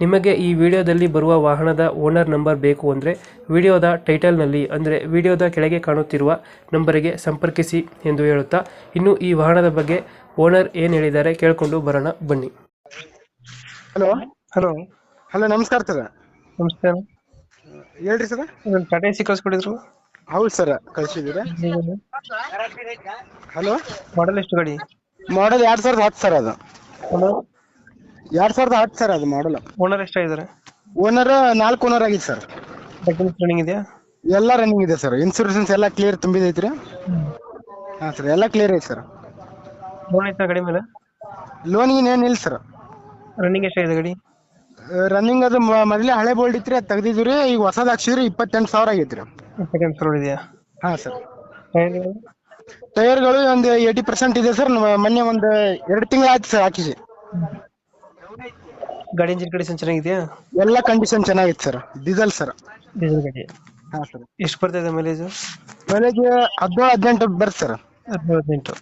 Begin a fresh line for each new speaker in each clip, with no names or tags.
ನಿಮಗೆ ಈ ವಿಡಿಯೋದಲ್ಲಿ ಬರುವ ವಾಹನದ ಓನರ್ ನಂಬರ್ ಬೇಕು ಅಂದರೆ ವಿಡಿಯೋದ ಟೈಟಲ್ನಲ್ಲಿ ಅಂದರೆ ವಿಡಿಯೋದ ಕೆಳಗೆ ಕಾಣುತ್ತಿರುವ ನಂಬರಿಗೆ ಸಂಪರ್ಕಿಸಿ ಎಂದು ಹೇಳುತ್ತಾ ಇನ್ನು ಈ ವಾಹನದ ಬಗ್ಗೆ ಓನರ್ ಏನು ಹೇಳಿದ್ದಾರೆ ಕೇಳಿಕೊಂಡು ಬರೋಣ ಬನ್ನಿ.
ಹಲೋ.
ಹಲೋ.
ಹಲೋ ನಮಸ್ಕಾರ ಸರ್.
ನಮಸ್ಕಾರ.
ಹೇಳ್ರಿ ಸರ್.
ಟಾಟಾ ಸಿ ಕಳಿಸ್ಕೊಡಿದ್ರು?
ಹೌದು ಸರ್ ಕಳ್ಸಿದ್ದೀರಾ? ಹಲೋ.
ಮಾಡಲ್ ಎಷ್ಟು ಗಾಡಿ?
ಮಾಡಲ್ ಎರಡ್ ಸಾವಿರದ ಹತ್ತು ಸರ್ ಅದು.
ಹಲೋ.
ಎರಡ್ ಸಾವಿರದ ಹತ್ತು ಸರ್ ಅದು ಮಾಡಲ್ಲ
ಓನರ್ ಎಷ್ಟಾಗಿದ್ದಾರೆ?
ಓನರ್ ನಾಲ್ಕು ಓನರ್ ಆಗಿದೆ ಸರ್.
ಡಾಕ್ಯುಮೆಂಟ್ಸ್ ರನ್ನಿಂಗ್ ಇದೆಯಾ?
ಎಲ್ಲ ರನ್ನಿಂಗ್ ಇದೆ ಸರ್. ಇನ್ಸೂರೆನ್ಸ್ ಎಲ್ಲ ಕ್ಲಿಯರ್ ತುಂಬಿದೈತ್ರಿ. ಹಾ ಸರ್ ಎಲ್ಲ ಕ್ಲಿಯರ್ ಐತೆ ಸರ್.
ಲೋನ್ ಐತಾ ಗಾಡಿ ಮೇಲೆ?
ಲೋನ್ ಏನಿಲ್ಲ ಸರ್.
ರನ್ನಿಂಗ್ ಎಷ್ಟಾಗಿದೆ ಗಾಡಿ?
ರನ್ನಿಂಗ್ ಅದು ಮ- ಮೊದಲೇ ಹಳೆ ಬೋಲ್ಡ್ ಇತ್ರಿ ಅದು ರೀ ಈಗ ಹೊಸದ್ ಹಾಕ್ಸಿದ್ರಿ ಇಪ್ಪತ್ತೆಂಟು ಸಾವಿರ
ಸೆಕೆಂಡ್ ಫ್ಲೋರ್ ಇದೆಯಾ?
ಹಾ ಸರ್. ಟೈರ್ಗಳು ಒಂದು ಏಯ್ಟಿ ಪರ್ಸೆಂಟ್ ಇದೆ ಸರ್ ಮೊನ್ನೆ ಒಂದು ಎರಡು ತಿಂಗಳು ಆಯ್ತು ಸರ್ ಹಾಕಿಸಿ.
ಗಾಡಿ ಇಂಜಿನ್ ಕಂಡೀಷನ್ ಚೆನ್ನಾಗಿದೆಯಾ?
ಎಲ್ಲ ಕಂಡೀಷನ್ ಚೆನ್ನಾಗಿತ್ತು ಸರ್ ಡೀಸೆಲ್ ಸರ್
ಡೀಸೆಲ್ ಗಾಡಿ.
ಹಾ ಸರ್
ಎಷ್ಟು ಬರ್ತಾ ಇದೆ ಮೈಲೇಜ್
ಮೈಲೇಜ್ ಹದಿನೇಳು ಹದಿನೆಂಟು ಬರುತ್ತೆ ಸರ್
ಹದಿನೇಳು ಹದಿನೆಂಟು.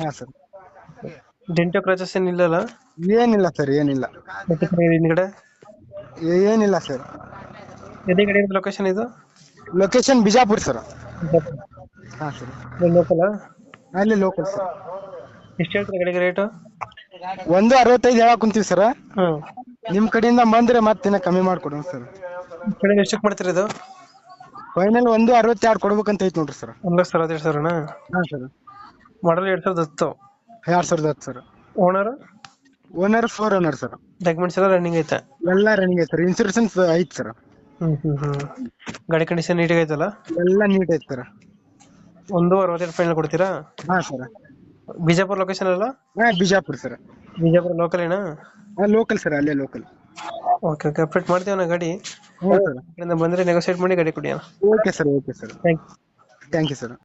ಹಾ ಸರ್
ಡೆಂಟೋ ಕ್ರಾಚಸ್ ಏನಿಲ್ಲಲ್ಲ
ಏನಿಲ್ಲ ಸರ್ ಏನಿಲ್ಲ.
ಮತ್ತೆ ಕಡೆ ಹಿಂದ್ಗಡೆ?
ಏ- ಏನಿಲ್ಲ ಸರ್
ಎದೇ ಗಾಡಿ ಲೊಕೇಶನ್ ಇದು?
ಲೊಕೇಶನ್ ಬಿಜಾಪುರ್ ಸರ್ ಹಾ ಸರ್
ಲೋಕಲ್
ಅಲ್ಲಿ ಲೋಕಲ್ ಸರ್
ಎಷ್ಟು ಹೇಳ್ತಾರೆ ಗಾಡಿಗೆ ರೇಟು
ಒಂದು ಅರವತ್ತೈದು ಹೇಳಕ್ ಕುಂತೀವಿ ಸರ್
ಹಾಂ.
ನಿಮ್ ಕಡೆಯಿಂದ ಬಂದ್ರೆ ಮತ್ತೆ ಕಮ್ಮಿ ಮಾಡ್ಕೊಡೋಣ ಸರ್.
ಕಡೆ ಎಷ್ಟಕ್ಕೆ ಮಾಡ್ತೀರಿ ಇದು?
ಫೈನಲ್ ಒಂದು ಅರವತ್ತೆರಡು ಕೊಡ್ಬೇಕಂತ ಐತಿ ನೋಡ್ರಿ ಸರ್.
ಒಂದು ಲಕ್ಷ ಅರವತ್ತೆರಡು ಸಾವಿರನಾ
ಹಾ ಸರ್.
ಮಾಡಲ್ ಎರಡು ಸಾವಿರದ ಹತ್ತು.
ಎರಡ್ ಸಾವಿರದ ಹತ್ತು sir.
Owner
owner four owner sir.
Documents ಎಲ್ಲ ರನ್ನಿಂಗ್ ಐತೆ?
ಎಲ್ಲ ರನ್ನಿಂಗ್ ಐತೆ ಸರ್. ಇನ್ಸೂರೆನ್ಸ್ ಐತೆ ಸರ್.
ಹ್ಮ್ ಹ್ಮ್ ಹ್ಮ್. ಗಾಡಿ ಕಂಡೀಷನ್ ನೀಟ್ ಐತಲ್ಲ
ಎಲ್ಲ ನೀಟ್ ಐತೆ ಸರ್.
ಒಂದು ಅರವತ್ತೆರಡು ಫೈನಲ್ ಕೊಡ್ತೀರಾ?
ಹಾ ಸರ್.
ಬಿಜಾಪುರ ಲೊಕೇಶನ್ ಅಲ್ಲ?
ಹಾ ಬಿಜಾಪುರ ಸರ್.
ಬಿಜಾಪುರ ಲೋಕಲ್ ಏನಾ?
ಲೋಕಲ್ ಸರ್ ಅಲ್ಲೇ ಲೋಕಲ್
ಓಕೆ ಓಕೆ ಅಪ್ಡೇಟ್ ಮಾಡ್ತೀವಿ ನಾ ಗಾಡಿ.
ಹ್ಞೂ ಸರ್
ಬಂದರೆ ನೆಗೋಸಿಯೇಟ್ ಮಾಡಿ ಗಾಡಿ ಕೊಡಿ ಅಣ್ಣ.
Okay sir okay sir
thank you
thank you sir